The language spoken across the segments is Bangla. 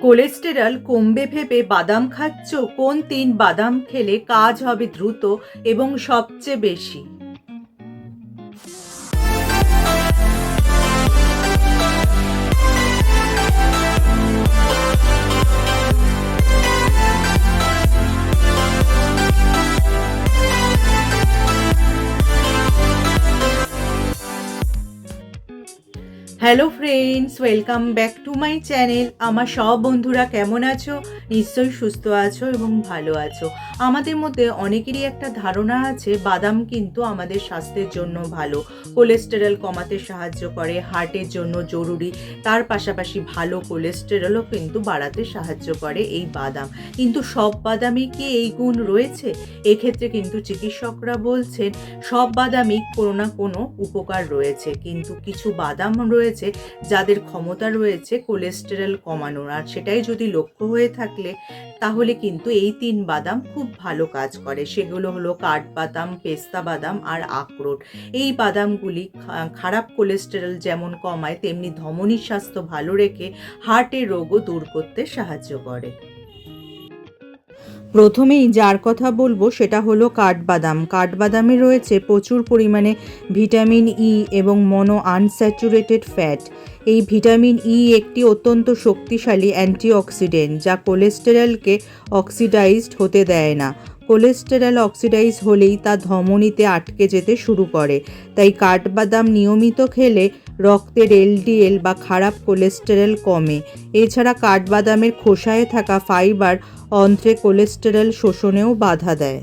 কোলেস্টেরল কমবে ভেবে বাদাম খাচ্ছ? কোন তিন বাদাম খেলে কাজ হবে দ্রুত এবং সবচেয়ে বেশি? Hello friends welcome back to my channel আমার সব বন্ধুরা কেমন আছো? নিশ্চয়ই সুস্থ আছো এবং ভালো আছো। আমাদের মধ্যে অনেকেরই একটা ধারণা আছে, বাদাম কিন্তু আমাদের স্বাস্থ্যের জন্য ভালো। কোলেস্টেরল কমাতে সাহায্য করে, হার্টের জন্য জরুরি। তার পাশাপাশি ভালো কোলেস্টেরলও কিন্তু বাড়াতে সাহায্য করে এই বাদাম। কিন্তু সব বাদামই কি এই গুণ রয়েছে? এক্ষেত্রে কিন্তু চিকিৎসকরা বলছেন, সব বাদামই কোনো না কোনো উপকার রয়েছে। কিন্তু কিছু বাদাম রয়েছে যাদের ক্ষমতা রয়েছে কোলেস্টেরল কমানোর। আর সেটাই যদি লক্ষ্য হয়ে থাকলে, তাহলে কিন্তু এই তিন বাদাম খুব ভালো কাজ করে। সেগুলো হলো কাঠবাদাম পেস্তা বাদাম আর আখরোট। এই বাদামগুলি খারাপ কোলেস্টেরল যেমন কমায়, তেমনি ধমনীর স্বাস্থ্য ভালো রেখে হার্টের রোগও দূর করতে সাহায্য করে। প্রথমেই যার কথা বলব সেটা হলো কাঠবাদাম। কাঠবাদামে রয়েছে প্রচুর পরিমাণে ভিটামিন ই এবং মনো আনস্যাচুরেটেড ফ্যাট। এই ভিটামিন ই একটি অত্যন্ত শক্তিশালী অ্যান্টিঅক্সিডেন্ট যা কোলেস্টেরলকে অক্সিডাইজড হতে দেয় না। কোলেস্টেরল অক্সিডাইজ হলেই তা ধমনীতে আটকে যেতে শুরু করে। তাই কাঠবাদাম নিয়মিত খেলে রক্তের এলডিএল বা খারাপ কোলেস্টেরল কমে। এছাড়া কাঠবাদামের খোসায় থাকা ফাইবার অন্ত্রে কোলেস্টেরল শোষণেও বাধা দেয়।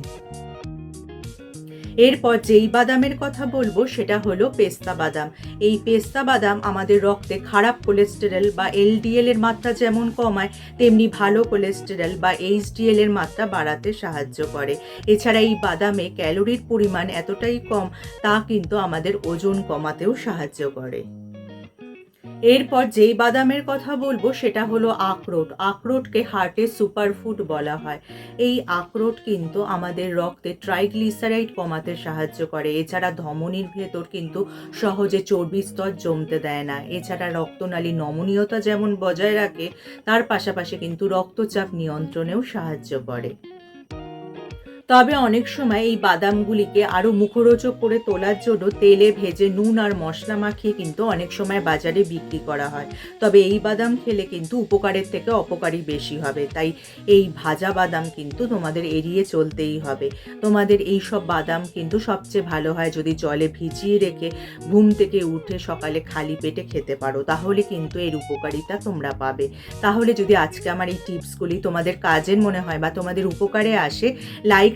এরপর যেই বাদামের কথা বলব, সেটা হলো পেস্তা বাদাম। এই পেস্তা বাদাম আমাদের রক্তে খারাপ কোলেস্টেরল বা এলডিএল এর মাত্রা যেমন কমায়, তেমনি ভালো কোলেস্টেরল বা এইচডিএল এর মাত্রা বাড়াতে সাহায্য করে। এছাড়া এই বাদামে ক্যালোরির পরিমাণ এতটাই কম, তা কিন্তু আমাদের ওজন কমাতেও সাহায্য করে। এরপর যেই বাদামের কথা বলব, সেটা হলো আখরোট। আখরোটকে হার্টের সুপারফুড বলা হয়। এই আখরোট কিন্তু আমাদের রক্তে ট্রাইগ্লিসারাইড কমাতে সাহায্য করে। এছাড়া ধমনীর ভেতর কিন্তু সহজে চর্বি স্তর জমতে দেয় না। এছাড়া রক্তনালী নমনীয়তা যেমন বজায় রাখে, তার পাশাপাশি কিন্তু রক্তচাপ নিয়ন্ত্রণেও সাহায্য করে। তবে অনেক সময় এই বাদামগুলিকে আরও মুখরোচক করে তোলার জন্য তেলে ভেজে নুন আর মশলা মাখিয়ে কিন্তু অনেক সময় বাজারে বিক্রি করা হয়। তবে এই বাদাম খেলে কিন্তু উপকারের থেকে অপকারী বেশি হবে। তাই এই ভাজা বাদাম কিন্তু তোমাদের এড়িয়ে চলতেই হবে। তোমাদের এই সব বাদাম কিন্তু সবচেয়ে ভালো হয় যদি জলে ভিজিয়ে রেখে ঘুম থেকে উঠে সকালে খালি পেটে খেতে পারো। তাহলে কিন্তু এর উপকারিতা তোমরা পাবে। তাহলে যদি আজকে আমার এই টিপসগুলি তোমাদের কাজের মনে হয় বা তোমাদের উপকারে আসে, লাইক